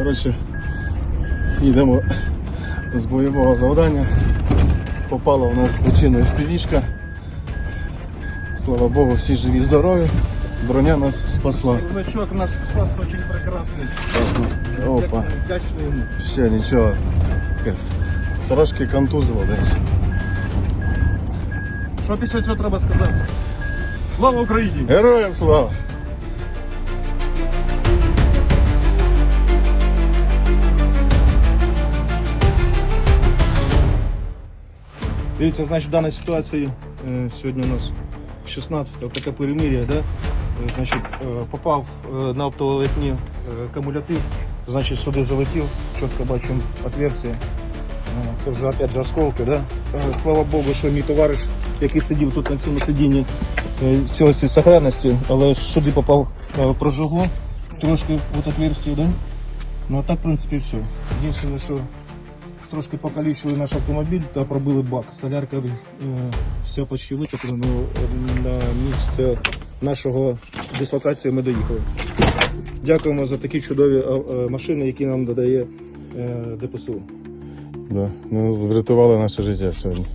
Коротше, їдемо з бойового завдання. Попала у нас причиною впівішка. Слава Богу, всі живі, здорові. Броня нас спасла. Рюкзачок нас спас очень прекрасний. Опа, Вдячний йому. ще нічого. Трошки контузило десь. Що після цього треба сказати? Слава Україні! Героям слава! Дивіться, значить, в даній ситуації е, сьогодні у нас 16 таке перемир'я, да? Е, значить, е, попав на оптоволокні кумулятив, значить сюди залетів, чітко бачимо отверстие. Це вже опять же осколки, да? Слава Богу, що мій товариш, який сидів тут на цьому сидінні цілості сохранності, але сюди попав прожигло трошки в отверстие, да? Ну а так, в принципі, все. Єдине, що трошки покалічили наш автомобіль та пробили бак. Солярка е, все почти витоплено на місце нашого дислокації ми доїхали. Дякуємо за такі чудові е, е, машини, які нам додає е, ДПСУ. Да, ну, врятували наше життя сьогодні.